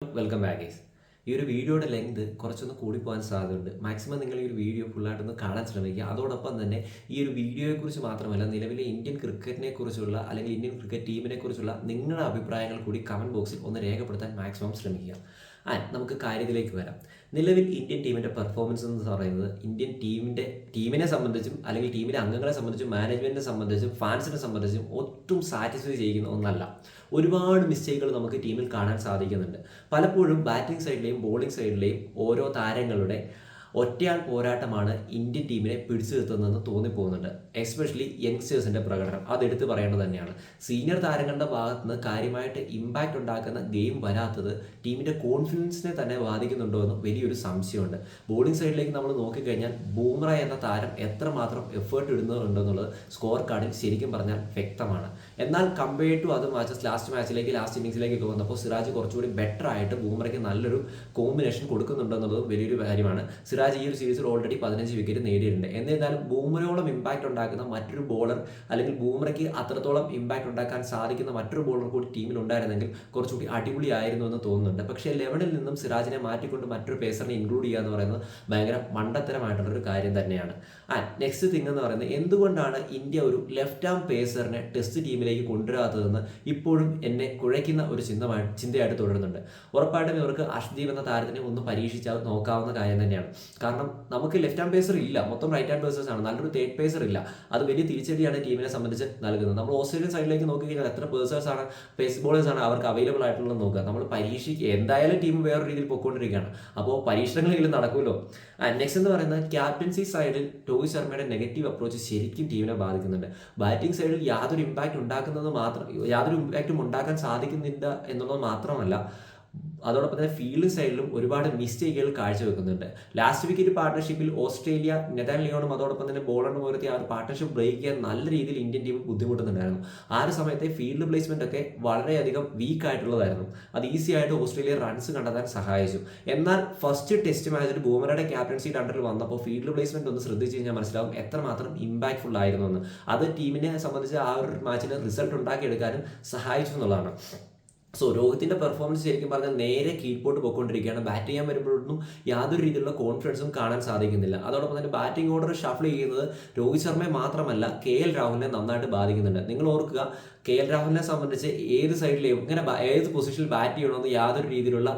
Welcome back guys ഈ ഒരു വീഡിയോയുടെ ലെങ്ത് കുറച്ചൊന്ന് കൂടിപ്പോകാൻ സാധ്യതയുണ്ട്. മാക്സിമം നിങ്ങൾ ഈ ഒരു വീഡിയോ ഫുള്ളായിട്ടൊന്ന് കാണാൻ ശ്രമിക്കുക. അതോടൊപ്പം തന്നെ ഈ ഒരു വീഡിയോയെക്കുറിച്ച് മാത്രമല്ല നിലവിലെ ഇന്ത്യൻ ക്രിക്കറ്റിനെ കുറിച്ചുള്ള അല്ലെങ്കിൽ ഇന്ത്യൻ ക്രിക്കറ്റ് ടീമിനെ കുറിച്ചുള്ള നിങ്ങളുടെ അഭിപ്രായങ്ങൾ കൂടി കമന്റ് ബോക്സിൽ ഒന്ന് രേഖപ്പെടുത്താൻ മാക്സിമം ശ്രമിക്കുക. ആൻഡ് നമുക്ക് കാര്യത്തിലേക്ക് വരാം. നിലവിൽ ഇന്ത്യൻ ടീമിന്റെ പെർഫോമൻസ് എന്ന് പറയുന്നത് ഇന്ത്യൻ ടീമിന്റെ ടീമിനെ സംബന്ധിച്ചും അല്ലെങ്കിൽ ടീമിലെ അംഗങ്ങളെ സംബന്ധിച്ചും മാനേജ്മെന്റിനെ സംബന്ധിച്ചും ഫാൻസിനെ സംബന്ധിച്ചും ഒട്ടും സാറ്റിസ്ഫൈ ചെയ്യുന്ന ഒന്നല്ല. ഒരുപാട് മിസ്റ്റേക്കുകൾ നമുക്ക് ടീമിൽ കാണാൻ സാധിക്കുന്നുണ്ട്. പലപ്പോഴും ബാറ്റിംഗ് സൈഡിലെയും ബോളിംഗ് സൈഡിലെയും ഓരോ താരങ്ങളുടെ ഒറ്റയാൾ പോരാട്ടമാണ് ഇന്ത്യൻ ടീമിനെ പിടിച്ചു നിർത്തുന്നതെന്ന് തോന്നിപ്പോകുന്നുണ്ട്. എസ്പെഷ്യലി യങ്സ്റ്റേഴ്സിന്റെ പ്രകടനം. അതെടുത്ത് പറയേണ്ടത് തന്നെയാണ്. സീനിയർ താരങ്ങളുടെ ഭാഗത്ത് നിന്ന് കാര്യമായിട്ട് ഇമ്പാക്റ്റ് ഉണ്ടാക്കുന്ന ഗെയിം വരാത്തത് ടീമിന്റെ കോൺഫിഡൻസിനെ തന്നെ ബാധിക്കുന്നുണ്ടോ എന്ന് വലിയൊരു സംശയമുണ്ട്. ബോളിംഗ് സൈഡിലേക്ക് നമ്മൾ നോക്കിക്കഴിഞ്ഞാൽ ബൂമ്ര എന്ന താരം എത്രമാത്രം എഫേർട്ട് ഇടുന്നുണ്ടെന്നുള്ളത് സ്കോർ കാർഡിൽ ശരിക്കും പറഞ്ഞാൽ വ്യക്തമാണ്. എന്നാൽ കമ്പയർ ടു അത് മാച്ചസ് ലാസ്റ്റ് മാച്ചിലേക്ക് ലാസ്റ്റ് ഇന്നിങ്സിലേക്കൊക്കെ വന്നപ്പോൾ സിറാജ് കുറച്ചുകൂടി ബെറ്റർ ആയിട്ട് ബൂമറയ്ക്ക് നല്ലൊരു കോമ്പിനേഷൻ കൊടുക്കുന്നുണ്ടെന്നുള്ളത് വലിയൊരു കാര്യമാണ്. സിറാജ് ഈ ഒരു സീരീസിൽ ഓൾറെഡി പതിനഞ്ച് വിക്കറ്റ് നേടിയിട്ടുണ്ട്. എന്നിരുന്നാലും ബൂമറയോളം ഇമ്പാക്റ്റ് ഉണ്ടാക്കുന്ന മറ്റൊരു ബോളർ അല്ലെങ്കിൽ ബൂമറയ്ക്ക് അത്രത്തോളം ഇമ്പാക്റ്റ് ഉണ്ടാക്കാൻ സാധിക്കുന്ന മറ്റൊരു ബോളർ കൂടി ടീമിൽ ഉണ്ടായിരുന്നെങ്കിൽ കുറച്ചുകൂടി അടിപൊളിയായിരുന്നു എന്ന് തോന്നുന്നുണ്ട്. പക്ഷേ ലെവനിൽ നിന്നും സിറാജിനെ മാറ്റിക്കൊണ്ട് മറ്റൊരു പേസറിനെ ഇൻക്ലൂഡ് ചെയ്യുക എന്ന് പറയുന്നത് ഭയങ്കര മണ്ടത്തരമായിട്ടുള്ള ഒരു കാര്യം തന്നെയാണ്. ആ നെക്സ്റ്റ് തിങ് എന്ന് പറയുന്നത് എന്തുകൊണ്ടാണ് ഇന്ത്യ ഒരു ലെഫ്റ്റ് ആം പേസറിനെ ടെസ്റ്റ് ടീമിലേക്ക് കൊണ്ടുവരാത്തതെന്ന് ഇപ്പോഴും എന്നെ കുഴയ്ക്കുന്ന ഒരു ചിന്തമായി ചിന്തയായിട്ട് തുടരുന്നുണ്ട്. ഉറപ്പായിട്ടും ഇവർക്ക് അഷ്ദീപ് എന്ന താരത്തിനെ ഒന്ന് പരീക്ഷിച്ചാൽ നോക്കാവുന്ന കാര്യം തന്നെയാണ്. കാരണം നമുക്ക് ലെഫ്റ്റ് ഹാൻഡ് പേസർ ഇല്ല. മൊത്തം റൈറ്റ് ഹാൻഡ് പേസേഴ്സ് ആണ്. നല്ലൊരു തേർഡ് പേസർ ഇല്ല. അത് വലിയ തിരിച്ചടിയാണ് ടീമിനെ സംബന്ധിച്ച് നൽകുന്നത്. നമ്മൾ ഓസ്ട്രേലിയൻ സൈഡിലേക്ക് നോക്കിക്കഴിഞ്ഞാൽ എത്ര പേഴ്സേഴ്സ് ആണ് പേസ് ബോളേഴ്സ് ആണ് അവർക്ക് അവൈലബിൾ ആയിട്ടുള്ളത് നോക്കുക. നമ്മൾ പരീക്ഷയ്ക്ക് എന്തായാലും ടീം വേറെ രീതിയിൽ പൊക്കോണ്ടിരിക്കുകയാണ് അപ്പോൾ പരീക്ഷണങ്ങളെങ്കിലും നടക്കുമല്ലോ. നെക്സ്റ്റ് എന്ന് പറയുന്നത് ക്യാപ്റ്റൻസി സൈഡിൽ രോഹിത് ശർമ്മയുടെ നെഗറ്റീവ് അപ്രോച്ച് ശരിക്കും ടീമിനെ ബാധിക്കുന്നുണ്ട്. ബാറ്റിംഗ് സൈഡിൽ യാതൊരു ഇമ്പാക്റ്റ് ഉണ്ടാക്കുന്നത് മാത്രം യാതൊരു ഇമ്പാക്റ്റും ഉണ്ടാക്കാൻ സാധിക്കുന്നില്ല എന്നുള്ളത് മാത്രമല്ല അതോടൊപ്പം തന്നെ ഫീൽഡ് സൈഡിലും ഒരുപാട് മിസ്റ്റേക്കുകൾ കാഴ്ചവെക്കുന്നുണ്ട്. ലാസ്റ്റ് വിക്കറ്റ് പാർട്ണർഷിപ്പിൽ ഓസ്ട്രേലിയ നെതാൻ ലിയോണും അതോടൊപ്പം തന്നെ ബോളറിന് പോലത്തെ ആ ഒരു പാർട്ണർഷിപ്പ് ബ്രേക്ക് ചെയ്യാൻ നല്ല രീതിയിൽ ഇന്ത്യൻ ടീം ബുദ്ധിമുട്ടുന്നുണ്ടായിരുന്നു. ആ ഒരു സമയത്തെ ഫീൽഡ് പ്ലേസ്മെന്റ് ഒക്കെ വളരെയധികം വീക്ക് ആയിട്ടുള്ളതായിരുന്നു. അത് ഈസി ആയിട്ട് ഓസ്ട്രേലിയ റൺസ് കണ്ടെത്താൻ സഹായിച്ചു. എന്നാൽ ഫസ്റ്റ് ടെസ്റ്റ് മാച്ചിൽ ബൂമറയുടെ ക്യാപ്റ്റൻസി അണ്ടറിൽ വന്നപ്പോൾ ഫീൽഡ് പ്ലേസ്മെന്റ് ഒന്ന് ശ്രദ്ധിച്ച് കഴിഞ്ഞാൽ മനസ്സിലാവും എത്രമാത്രം ഇമ്പാക്ട്ഫുൾ ആയിരുന്നു എന്ന്. അത് ടീമിനെ സംബന്ധിച്ച് ആ ഒരു മാച്ചിന് റിസൾട്ട് ഉണ്ടാക്കിയെടുക്കാനും സഹായിച്ചു എന്നുള്ളതാണ്. സോ രോഹിത്തിന്റെ പെർഫോമൻസ് ശരിക്കും പറഞ്ഞാൽ നേരെ കീഴ്പോട്ട് പോയിക്കൊണ്ടിരിക്കുകയാണ്. ബാറ്റ് ചെയ്യാൻ വരുമ്പോഴൊന്നും യാതൊരു രീതിയിലുള്ള കോൺഫിഡൻസും കാണാൻ സാധിക്കുന്നില്ല. അതോടൊപ്പം തന്നെ ബാറ്റിംഗ് ഓർഡർ ഷഫിൾ ചെയ്യുന്നത് രോഹിത് ശർമ്മയെ മാത്രമല്ല കെ എൽ രാഹുലിനെ നന്നായിട്ട് ബാധിക്കുന്നുണ്ട്. നിങ്ങൾ ഓർക്കുക കെ എൽ രാഹുലിനെ സംബന്ധിച്ച് ഏത് സൈഡിലെയും ഇങ്ങനെ ഏത് പൊസിഷനിൽ ബാറ്റ് ചെയ്യണമെന്ന് യാതൊരു രീതിയിലുള്ള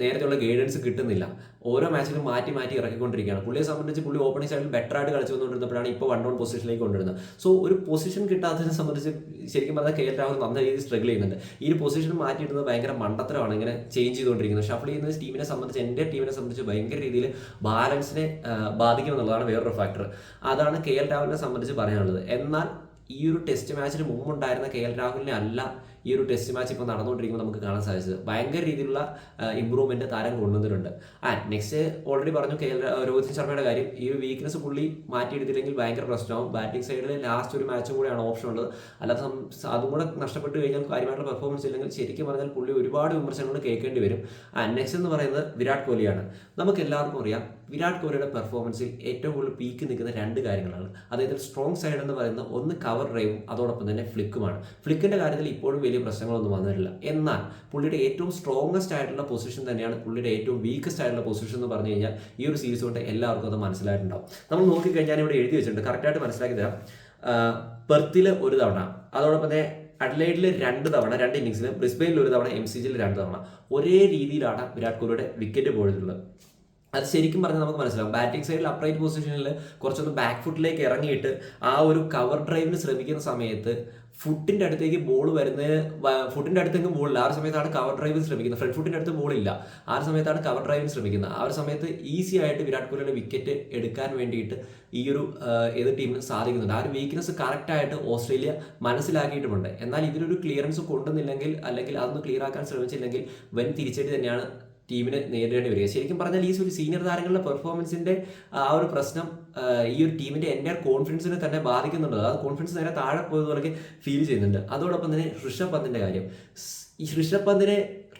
നേരത്തെയുള്ള ഗൈഡൻസ് കിട്ടുന്നില്ല. ഓരോ മാച്ചിലും മാറ്റി മാറ്റി ഇറക്കിക്കൊണ്ടിരിക്കുകയാണ്. പുള്ളിയെ സംബന്ധിച്ച് പുള്ളി ഓപ്പണിംഗ് സൈഡിൽ ബെറ്റർ ആയിട്ട് കളിച്ചു വന്നുകൊണ്ടിരുന്നപ്പോഴാണ് ഇപ്പോൾ വൺ ഡൗൺ പൊസിഷനിലേക്ക് കൊണ്ടുവരുന്നത്. സോ ഒരു പൊസിഷൻ കിട്ടാത്തതിനെ സംബന്ധിച്ച് ശരിക്കും പറഞ്ഞാൽ കെ എൽ രാഹുൽ നല്ല രീതിയിൽ സ്ട്രഗിൾ ചെയ്യുന്നുണ്ട്. ഈ ഒരു പൊസിഷൻ മാറ്റിയിടുന്നത് ഭയങ്കര മണ്ടത്തരമാണ്. ഇങ്ങനെ ചേഞ്ച് ചെയ്തുകൊണ്ടിരിക്കുന്നത്. ഷഫിൾ ചെയ്യുന്ന ടീമിനെ സംബന്ധിച്ച് എന്റെ ടീമിനെ സംബന്ധിച്ച് ഭയങ്കര രീതിയിൽ ബാലൻസിനെ ബാധിക്കും എന്നുള്ളതാണ് വേറൊരു ഫാക്ടർ അതാണ് കെ എൽ രാഹുലിനെ സംബന്ധിച്ച് പറയാനുള്ളത്. എന്നാൽ ഈ ഒരു ടെസ്റ്റ് മാച്ചിന് മുമ്പുണ്ടായിരുന്ന കെ എൽ രാഹുലിനെ അല്ല ഈ ഒരു ടെസ്റ്റ് മാച്ച് ഇപ്പോൾ നടന്നുകൊണ്ടിരിക്കുമ്പോൾ നമുക്ക് കാണാൻ സാധിച്ചത്. ഭയങ്കര രീതിയിലുള്ള ഇമ്പ്രൂവ്മെന്റ് താരം കൊണ്ടുവന്നിട്ടുണ്ട്. ആൻഡ് നെക്സ്റ്റ് ഓൾറെഡി പറഞ്ഞു കെ രോഹിത് ശർമ്മയുടെ കാര്യം. ഈ ഒരു വീക്ക്നെസ് പുള്ളി മാറ്റിയെടുത്തില്ലെങ്കിൽ ഭയങ്കര പ്രശ്നമാവും. ബാറ്റിംഗ് സൈഡിൽ ലാസ്റ്റ് ഒരു മാച്ചും കൂടെയാണ് ഓപ്ഷൻ ഉള്ളത്. അല്ലാതെ അതും കൂടെ നഷ്ടപ്പെട്ട് കഴിഞ്ഞാൽ കാര്യമായിട്ടുള്ള പെർഫോമൻസ് ഇല്ലെങ്കിൽ ശരിക്കും പറഞ്ഞാൽ പുള്ളി ഒരുപാട് വിമർശനങ്ങൾ കേൾക്കേണ്ടി വരും. ആൻഡ് നെക്സ്റ്റ് എന്ന് പറയുന്നത് വിരാട് കോഹ്ലിയാണ്. നമുക്ക് എല്ലാവർക്കും അറിയാം വിരാട് കോഹ്ലിയുടെ പെർഫോമൻസിൽ ഏറ്റവും കൂടുതൽ പീക്ക് നിൽക്കുന്ന രണ്ട് കാര്യങ്ങളാണ്. അതായത് സ്ട്രോങ് സൈഡ് എന്ന് പറയുന്ന ഒന്ന് കവർ ഡ്രൈവും അതോടൊപ്പം തന്നെ ഫ്ലിക്കുമാണ് ഫ്ലിക്കിന്റെ കാര്യത്തിൽ ഇപ്പോഴും വലിയ പ്രശ്നങ്ങളൊന്നും വന്നിട്ടില്ല. എന്നാൽ പുള്ളിയുടെ ഏറ്റവും സ്ട്രോങ്ങസ്റ്റ് ആയിട്ടുള്ള പൊസിഷൻ തന്നെയാണ് പുള്ളിയുടെ ഏറ്റവും വീക്കസ്റ്റ് ആയിട്ടുള്ള പൊസിഷൻ എന്ന് പറഞ്ഞു കഴിഞ്ഞാൽ ഈ ഒരു സീരീസ് കൊണ്ട് എല്ലാവർക്കും അത് മനസ്സിലായിട്ടുണ്ടാവും. നമ്മൾ നോക്കിക്കഴിഞ്ഞാൽ ഇവിടെ എഴുതി വെച്ചിട്ടുണ്ട്. കറക്റ്റായിട്ട് മനസ്സിലാക്കി തരാം. പെർത്തിൽ ഒരു തവണ അതോടൊപ്പം തന്നെ അഡ്ലൈഡിൽ രണ്ട് തവണ രണ്ട് ഇന്നിങ്സിൽ ബ്രിസ്ബെയിനിൽ ഒരു തവണ എം സി ജിയിൽ രണ്ട് തവണ. ഒരേ രീതിയിലാണ് വിരാട് കോഹ്ലിയുടെ വിക്കറ്റ് പോയിട്ടുള്ളത്. അത് ശരിക്കും പറഞ്ഞാൽ നമുക്ക് മനസ്സിലാവും. ബാറ്റിംഗ് സൈഡിൽ അപ്രൈറ്റ് പൊസിഷനിൽ കുറച്ചൊന്ന് ബാക്ക് ഫുട്ടിലേക്ക് ഇറങ്ങിയിട്ട് ആ ഒരു കവർ ഡ്രൈവിന് ശ്രമിക്കുന്ന സമയത്ത് ഫുട്ടിന്റെ അടുത്തേക്ക് ബോൾ വരുന്നത് ഫുട്ടിന്റെ അടുത്തേക്ക് ബോളില്ല ആ ഒരു സമയത്താണ് കവർ ഡ്രൈവ് ശ്രമിക്കുന്നത്. ഫ്രണ്ട് ഫുട്ടിന്റെ അടുത്ത് ബോളില്ല ആ ഒരു സമയത്താണ് കവർ ഡ്രൈവിന് ശ്രമിക്കുന്നത്. ആ ഒരു സമയത്ത് ഈസി ആയിട്ട് വിരാട് കോഹ്ലിയുടെ വിക്കറ്റ് എടുക്കാൻ വേണ്ടിയിട്ട് ഈ ഒരു ഏത് ടീമിന് സാധിക്കുന്നുണ്ട്. ആ ഒരു വീക്ക്നെസ് കറക്റ്റായിട്ട് ഓസ്ട്രേലിയ മനസ്സിലാക്കിയിട്ടുമുണ്ട്. എന്നാൽ ഇതിനൊരു ക്ലിയറൻസ് കൊണ്ടുവന്നില്ലെങ്കിൽ അല്ലെങ്കിൽ അതൊന്ന് ക്ലിയർ ആക്കാൻ ശ്രമിച്ചില്ലെങ്കിൽ വൻ തിരിച്ചടി തന്നെയാണ് ടീമിന് നേരിടേണ്ടി വരിക. ശരിക്കും പറഞ്ഞാൽ ഈ ഒരു സീനിയർ താരങ്ങളുടെ പെർഫോമൻസിന്റെ ആ ഒരു പ്രശ്നം ഈ ഒരു ടീമിന്റെ എന്റെ കോൺഫിഡൻസിനെ തന്നെ ബാധിക്കുന്നുണ്ട്. ആ കോൺഫിഡൻസ് നേരെ താഴെ പോയതുപോലെ ഫീൽ ചെയ്യുന്നുണ്ട്. അതോടൊപ്പം തന്നെ ഋഷഭ് പന്തിന്റെ കാര്യം. ഈ ഋഷഭ് പന്തിനെ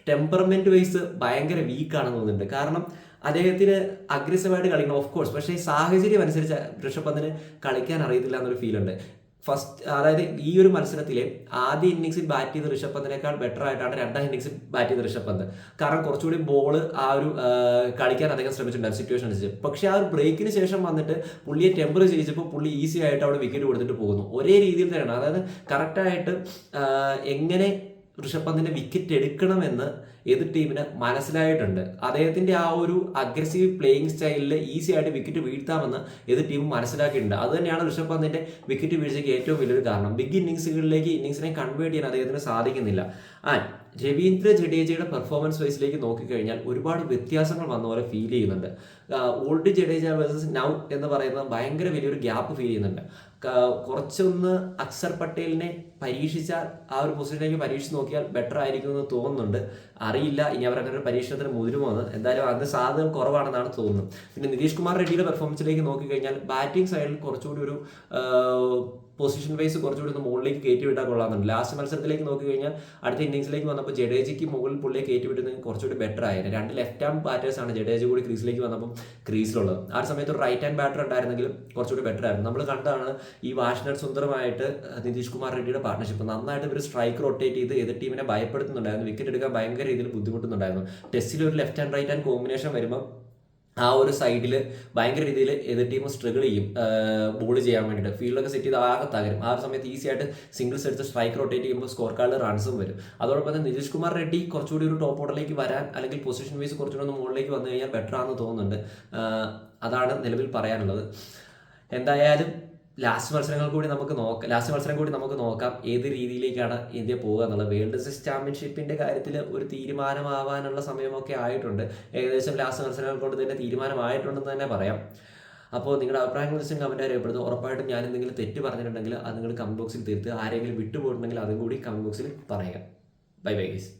ടെമ്പർമെന്റ് വൈസ് ഭയങ്കര വീക്കാണെന്ന് തോന്നുന്നുണ്ട്. കാരണം അദ്ദേഹത്തിന് അഗ്രസീവായിട്ട് കളിക്കണം ഓഫ് കോഴ്സ് പക്ഷേ സാഹചര്യം അനുസരിച്ച് ഋഷഭ് പന്തിന് കളിക്കാൻ അറിയത്തില്ല എന്നൊരു ഫീൽ ഉണ്ട്. ഫസ്റ്റ് അതായത് ഈ ഒരു മത്സരത്തിൽ ആദ്യ ഇന്നിങ്സിൽ ബാറ്റ് ചെയ്ത ഋഷഭ് പന്തിനേക്കാൾ ബെറ്റർ ആയിട്ടാണ് രണ്ടാം ഇന്നിങ്സിൽ ബാറ്റ് ചെയ്ത ഋഷഭ് പന്ത് കാരണം കുറച്ചുകൂടി ബോൾ ആ ഒരു കളിക്കാൻ അദ്ദേഹം ശ്രമിച്ചിട്ടുണ്ടായിരുന്നു സിറ്റുവേഷൻ അനുസരിച്ച്. പക്ഷെ ആ ഒരു ബ്രേക്കിന് ശേഷം വന്നിട്ട് പുള്ളിയെ ടെമ്പർ ചെയ്യിച്ചപ്പോൾ പുള്ളി ഈസി ആയിട്ട് അവിടെ വിക്കറ്റ് കൊടുത്തിട്ട് പോകുന്നു. ഒരേ രീതിയിൽ തന്നെയാണ്. അതായത് കറക്റ്റായിട്ട് എങ്ങനെ ഋഷഭ് പന്തിന്റെ വിക്കറ്റ് എടുക്കണമെന്ന് എതിർ ടീമിന് മനസ്സിലായിട്ടുണ്ട്. അദ്ദേഹത്തിന്റെ ആ ഒരു അഗ്രസീവ് പ്ലേയിങ് സ്റ്റൈലിൽ ഈസി ആയിട്ട് വിക്കറ്റ് വീഴ്ത്താമെന്ന് എതിർ ടീം മനസ്സിലാക്കിയിട്ടുണ്ട്. അത് തന്നെയാണ് ഋഷഭ് പന്തിന്റെ വിക്കറ്റ് വീഴ്ചയ്ക്ക് ഏറ്റവും വലിയൊരു കാരണം. ബിഗ് ഇന്നിങ്സുകളിലേക്ക് ഇന്നിങ്സിനെ കൺവേർട്ട് ചെയ്യാൻ അദ്ദേഹത്തിന് സാധിക്കുന്നില്ല. ആൻഡ് രവീന്ദ്ര ജഡേജയുടെ പെർഫോമൻസ് വൈസിലേക്ക് നോക്കിക്കഴിഞ്ഞാൽ ഒരുപാട് വ്യത്യാസങ്ങൾ വന്ന പോലെ ഫീൽ ചെയ്യുന്നുണ്ട്. ഓൾഡ് ജഡേജ വേഴ്സസ് നൗ എന്ന് പറയുന്ന ഭയങ്കര വലിയൊരു ഗ്യാപ്പ് ഫീൽ ചെയ്യുന്നുണ്ട്. കുറച്ചൊന്ന് അക്സർ പട്ടേലിനെ പരീക്ഷിച്ചാൽ ആ ഒരു പൊസിഷനിലേക്ക് പരീക്ഷിച്ച് നോക്കിയാൽ ബെറ്റർ ആയിരിക്കും എന്ന് തോന്നുന്നുണ്ട്. അറിയില്ല. ഇനി അവരുടെ ഒരു പരീക്ഷണത്തിന് മുതിരുമോ എന്ന്. എന്തായാലും അതിന് സാധ്യത കുറവാണെന്നാണ് തോന്നുന്നത്. പിന്നെ നിതീഷ് കുമാർ റെഡ്ഡിയുടെ പെർഫോമൻസിലേക്ക് നോക്കിക്കഴിഞ്ഞാൽ ബാറ്റിംഗ് സൈഡിൽ കുറച്ചുകൂടി ഒരു പൊസിഷൻ വൈസ് കുറച്ചുകൂടി ഒന്ന് മുകളിലേക്ക് കയറ്റി വിട്ടാൽ കൊള്ളാമെന്നുണ്ട്. ലാസ്റ്റ് മത്സരത്തിലേക്ക് നോക്കി കഴിഞ്ഞാൽ അടുത്ത ഇന്നിംഗ്സിലേക്ക് വന്നപ്പോൾ ജഡേജയ്ക്ക് മുകളിൽ പുള്ളിയെ കയറ്റി വിട്ടുന്നെങ്കിൽ കുറച്ചുകൂടി ബെറ്റർ ആയിരുന്നു. രണ്ട് ലെഫ്റ്റ് ഹാൻഡ് ബാറ്റേഴ്സ് ആണ് ജഡേജ കൂടി ക്രീസിലേക്ക് വന്നപ്പോൾ ക്രീസിലുള്ളത് ആ സമയത്ത് റൈറ്റ് ഹാൻഡ് ബാറ്റർ ഉണ്ടായിരുന്നെങ്കിലും കുറച്ചുകൂടി ബെറ്റർ ആയിരുന്നു. നമ്മൾ കണ്ടതാണ് ഈ വാഷിനർ സുന്ദരമായിട്ട് നിതീഷ് കുമാർ റെഡ്ഡിയുടെ പാർട്ണർഷിപ്പ് നന്നായിട്ട് ഇവർ സ്ട്രൈക്ക് റൊട്ടേറ്റ് ചെയ്ത് എതിർ ടീമിനെ ഭയപ്പെടുത്തുന്നുണ്ടായിരുന്നു. വിക്കറ്റ് എടുക്കാൻ ഭയങ്കര രീതിയിൽ ബുദ്ധിമുട്ടുന്നുണ്ടായിരുന്നു. ടെസ്റ്റിൽ ഒരു left hand right hand combination വരുമ്പോൾ ആ ഒരു സൈഡിൽ ഭയങ്കര രീതിയിൽ എതിർ ടീം സ്ട്രഗിൾ ചെയ്യും. ബോൾ ചെയ്യാൻ വേണ്ടിയിട്ട്. ഫീൽഡൊക്കെ സെറ്റ് ചെയ്ത് ആകെ തകരും. ആ ഒരു സമയത്ത് ഈസി ആയിട്ട് സിംഗിൾസ് എടുത്ത് സ്ട്രൈക്ക് റൊട്ടേറ്റ് ചെയ്യുമ്പോൾ സ്കോർ കാർഡിൽ റൺസും വരും. അതോടൊപ്പം തന്നെ നിതീഷ് കുമാർ റെഡ്ഡി കുറച്ചുകൂടി ഒരു ടോപ്പ് ഓർഡറിലേക്ക് വരാൻ അല്ലെങ്കിൽ പൊസിഷൻ വൈസ് കുറച്ചുകൂടി ഒന്ന് മുകളിലേക്ക് വന്നു കഴിഞ്ഞാൽ ബെറ്റർ ആണെന്ന് തോന്നുന്നുണ്ട്. അതാണ് നിലവിൽ പറയാനുള്ളത്. എന്തായാലും ലാസ്റ്റ് മത്സരങ്ങൾ കൂടി നമുക്ക് നോക്കാം ലാസ്റ്റ് മത്സരം കൂടി നമുക്ക് നോക്കാം. ഏത് രീതിയിലേക്കാണ് ഇന്ത്യ പോകുക എന്നുള്ളത്? വേൾഡ് ചെസ് ചാമ്പ്യൻഷിപ്പിന്റെ കാര്യത്തിൽ ഒരു തീരുമാനമാവാനുള്ള സമയമൊക്കെ ആയിട്ടുണ്ട്. ഏകദേശം ലാസ്റ്റ് മത്സരങ്ങൾ കൊണ്ട് തന്നെ തീരുമാനമായിട്ടുണ്ടെന്ന് തന്നെ പറയാം. അപ്പോൾ നിങ്ങളുടെ അഭിപ്രായങ്ങൾ വെച്ചാൽ കമന്റ് അറിയപ്പെടുന്നു ഉറപ്പായിട്ടും ഞാൻ എന്തെങ്കിലും തെറ്റ് പറഞ്ഞിട്ടുണ്ടെങ്കിൽ അത് നിങ്ങൾ കമന്റ് ബോക്സിൽ തീർത്ത് ആരെങ്കിലും വിട്ടുപോയിട്ടുണ്ടെങ്കിൽ അതും കൂടി കമന്റ് ബോക്സിൽ പറയുക. Bye bye guys